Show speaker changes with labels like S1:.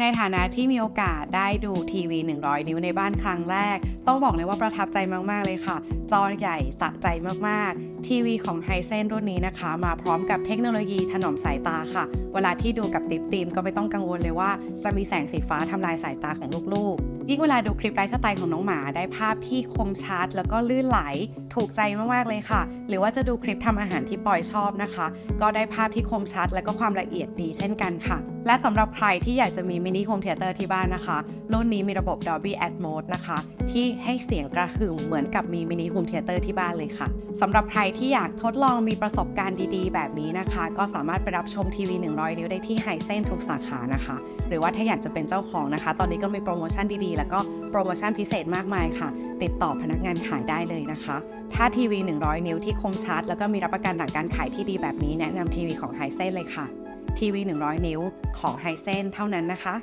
S1: ในฐานะที่มีโอกาสได้ดูทีวี 100 นิ้วในบ้านครั้งแรก ต้องบอกเลยว่าประทับใจมาก ๆ เลยค่ะ จอใหญ่สะใจมาก ๆ ทีวีของไฮเซนรุ่นนี้นะคะ มาพร้อมกับเทคโนโลยีถนอมสายตาค่ะ เวลาที่ดูกับติ๊บตีมก็ไม่ต้องกังวลเลยว่า จะมีแสงสีฟ้าทำลายสายตาของลูก ๆ ยิ่งเวลาดูคลิปไลฟ์สไตล์ของน้องหมาได้ภาพที่คมชัดแล้วก็ลื่นไหล ถูกใจมากๆเลยค่ะ หรือว่าจะดูคลิปทำอาหารที่ปอยชอบนะคะ ก็ได้ภาพที่คมชัด และก็ความละเอียดดีเช่นกันค่ะ และสำหรับใครที่อยากจะมีมินิโฮมเทเตอร์ที่บ้านนะคะ รุ่นนี้มีระบบ Dolby Atmos นะคะ ที่ให้เสียงกระหึ่มเหมือนกับมีมินิโฮมเทเตอร์ที่บ้านเลยค่ะสำหรับใครที่อยากทดลองมีประสบการณ์ดีๆ แบบนี้นะคะ ก็สามารถไปรับชมทีวี 100 นิ้วได้ที่ไฮเซนทุกสาขานะคะ หรือว่าถ้าอยากจะเป็นเจ้าของนะคะ ตอนนี้ก็มีโปรโมชั่นดีๆแล้วก็โปรโมชั่นพิเศษมากมายค่ะ ติดต่อพนักงานขายได้เลยนะคะ ถ้าทีวี 100 นิ้วที่คมชัด แล้วก็มีรับประกันหลังการขายที่ดีแบบนี้แนะนำทีวีของไฮเซนเลยค่ะทีวี 100 นิ้วของไฮเซนเท่านั้นนะคะ